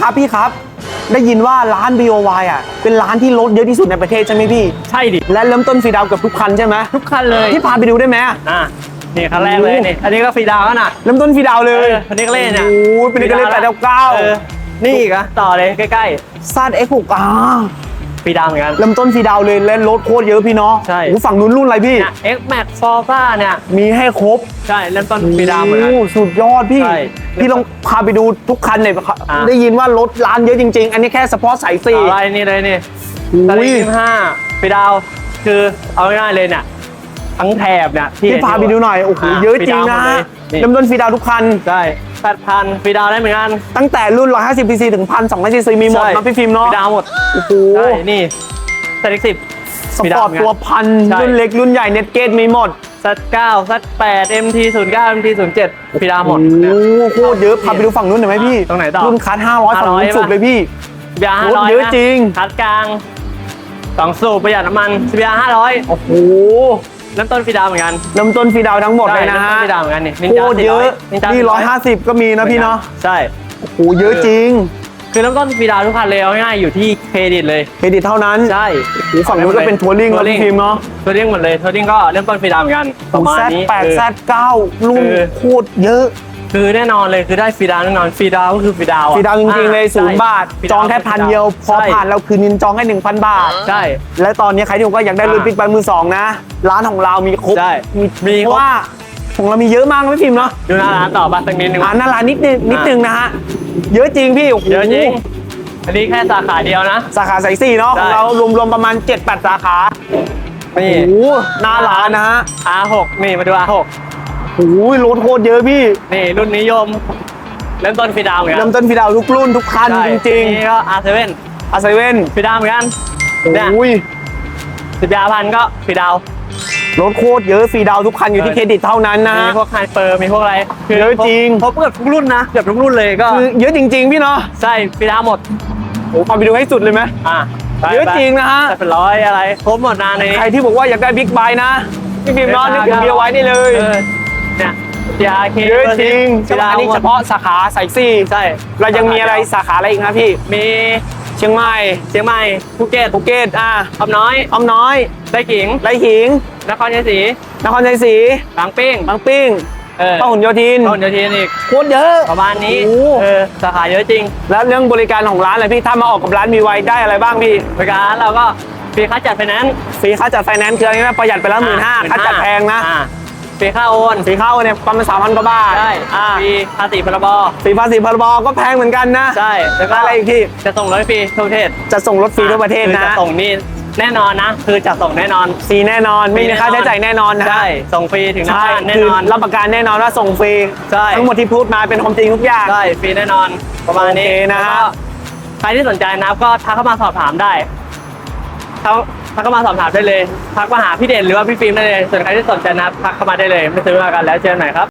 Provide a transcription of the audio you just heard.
ครับพี่ครับ ได้ยินว่าร้าน BOY อะ เป็นร้านที่ลดเยอะที่สุดในประเทศใช่ไหมพี่ ใช่ดิ และเริ่มต้นฟรีดาวน์เกือบทุกคันใช่ไหมทุกคันเลยพี่พาไปดูได้ไหมอะนี่คันแรกเลยนี่อันนี้ก็ฟรีดาวน์แล้วนะเริ่มต้นฟรีดาวน์เลเอยอคันนี้ก็เล่นเนี่ยโอ้ยเป็นกันเลยแปดเก้าเก้าออนี่อีกอะต่อเลยใกล้ซาดเอ็กซ์หกอ่าๆ ฟรีดาวน์เหมือนกัน เริ่มต้นฟรีดาวน์เลยและรถโคตรเยอะพี่เนาะใช่ โอ้ฝั่งนู้นรุ่นอะไรพี่ เนี่ย X Max Forza เนี่ย มีให้ครบใช่เริ่มต้นฟรีดาวน์เหมือนกันโอ้สุดยอดพี่ ใช่พี่ลองพาไปดูทุกคันหน่อยอะได้ยินว่ารถร้านเยอะจริง ๆ อันนี้แค่เฉพาะสายสี่ อะไรนี่เลยนี่อุ้ยตอนนี้ห้าฟรีดาวน์คือเอาง่ายๆเลยเนี่ยทั้งแถบเนี่ยที่พี่พาไปดูหน่อย โอ้โหะเยอะจริงฟดาวนะหมดเลยนี่ เริ่มต้นฟรีดาวน์ทุกคัน ใช่ แปดพันฟรีดาวน์ได้เหมือนกัน ตั้งแต่รุ่น 150 cc ถึง 1,200 cc มีหมดใช่ นะพี่ฟิล์มเนาะฟรีดาวน์หมดโอ้โหใช่นี่เซตสิบ สปอร์ตตัวพันใช่ รุ่นเล็กรุ่นใหญ่เน็ตเกตมีหมดซัดเก้าซัดแปด MT ศูนย์เก้า MT ศูนย์เจ็ดฟรีดาวน์หมด โอ้โหโคตรเยอะพาไปดูฝั่งนู้นหน่อยไหมพี่ตรงไหนต่อรุ่นคัส500ฝั่งนู้น500 สุดเลยพี่ยาห้ารถร้อยเยอะจริง คัดกลางสองสูบประหยัดน้ำมันสเบียห้าร้อยโอ้โห เริ่มต้นฟรีดาวน์เหมือนกันเริ่มต้นฟรีดาวน์ทั้งหมดเลยนะใช่ฮะเริ่มต้นฟรีดาวน์เหมือนกันนี่โคตรเยอะนินจานี่400 150ก็มีนะพี่เนาะใช่โอ้โหเยอะจริง คือเริ่มต้นฟรีดาวน์ทุกคันเลยเอาง่ายๆอยู่ที่เครดิตเลยเครดิตเท่านั้นใช่โอ้โหฝั่งนู้นก็เป็นทัวริงแล้วทัวริงพี่ฟิล์มเนาะทัวริงหมดเลยทัวริงก็เริ่มต้นฟรีดาวน์เหมือนกันประมาณแซดนี้แปดเออแซดเก้ารุ่นคือโคตรเยอะ คือแน่นอนเลยคือได้ฟรีดาวน์แน่นอนฟรีดาวน์ก็คือฟรีดาวน์อะฟรีดาวน์จริงๆเลยอ่าศูนย์ใช่บาทฟรีจดอวงแค่พันเดียว พอใช่ผ่านเราคืนนินจองให้หนึ่งพันบาท ใช่ และตอนนี้ใครที่บอกว่าอยากได้รถอ่าบิ๊กไบค์มือสองนะ ร้านของเรามีครบใช่มีมีครบ เพราะว่าของเรามีเยอะมากนะพี่ฟิล์มเนาะดูหน้าร้านต่อมาสักนิดนึง อ่าหน้าร้านนิดนึงนิดนึงนะฮะเยอะจริงพี่โอ้โหเยอะจริง อันนี้แค่สาขาเดียวนะ สาขาสายสี่เนาะของใช่เรารวมๆประมาณ 7-8 สาขานี่ โอ้โหหน้าร้านนะฮะ R6 นี่มาดู R6 โอ้โหรถโคตรเยอะพี่นี่รุ่นนิยม เริ่มต้นฟรีดาวน์เหมือนกัเริ่มต้นฟรีดาวน์ทุกรุ่นทุกคันใช่จริงนี่ก็ R7 ๆอาเซเว่นฟรีดาวน์เหมือนกันโอ้เนี่ยโหสิบยาพันก็ฟรีดาวน์รถโคตรเยอะฟรีดาวน์ทุกคันอยู่ที่เครดิตเท่านั้นนะ มีฮะพวกไฮเปอร์มีพวกอะไรเยอะจริง ครบเกือบทุกรุ่นนะเกือบทุกรุ่นเลยก็คือเยอะจริง ๆ พี่เนาะใช่ฟรีดาวน์หมดโอ้พาไปดูให้สุดเลยไหมอะไปเยอะจริงนะฮะ ไปเป็นร้อยอะไรครบหมดนะในนี้ ใครที่บอกว่าอยากได้บิ๊กไบค์นะพี่ฟิล์มเนาะนึกถึงเบียร์ไว้ได้เลยออ เนี่ยยาเคเยอะจริงฟรีดาวอันน์นี้หมเฉดพาะสาขาสายสี่ใช่เรายังมีอะไรสาขาอะไรอีกนะพี่มีเชียงใหม่เชียงใหม่ภูเก็ตภูเก็ตอะคำน้อยอ้อมน้อยไต้ขิงไรขิงนครชัยศรีนครชัยศรีบางปิ้งบางปิ้งเออพหลโยธินต้นโยธินอีกโคตรเยอะประมาณนี้โอ้เออสาขาเยอะจริง แล้วเรื่องบริการของร้านอะไรพี่ถ้ามาออกกับร้านมีไวได้อะไรบ้างพี่บริการเราก็ฟรีค่าจัดไฟแนนซ์ฟรีค่าจัดไฟแนนซ์คืออะไรนะประหยัดไปแล้วหมื่นห้าค่าจัดแพงนะอ่า ฟรีค่าโอนฟรีเข้าเนี่ยประมาณสามพันกว่าบาทใช่อ่าฟรีภาษีพรบฟรีภาษีพรบก็แพงเหมือนกันนะใช่แล้วก็แล้วอะไรอีกพี่จะส่งรถฟรีทั่วประเทศจะส่งรถฟรีทั่วประเทศคือนะจะส่งนี่แน่นอนนะ คือจะส่งแน่นอนฟรีแน่นอนไม่มีค่าใช้จ่ายแน่นอนนะใช่ส่งฟรีถึงหน้าใช่บ้านแน่คือนอนรับประกันแน่นอนว่าส่งฟรีใช่ทั้งหมดที่พูดมาเป็นความจริงทุกอย่างใช่ฟรีแน่นอนประมาณนี้โอเคนะฮะแล้วก็ใครที่สนใจนะครับก็ทักเข้ามาสอบถามได้ เขาทักเข้ามาสอบถามได้เลยทักมาหาพี่เด่นหรือว่าพี่ฟิล์มได้เลยส่วนใครที่สนใจนะครับทักเข้ามาได้เลยไม่ซื้อมากันแล้วเจอกันใหม่ครับ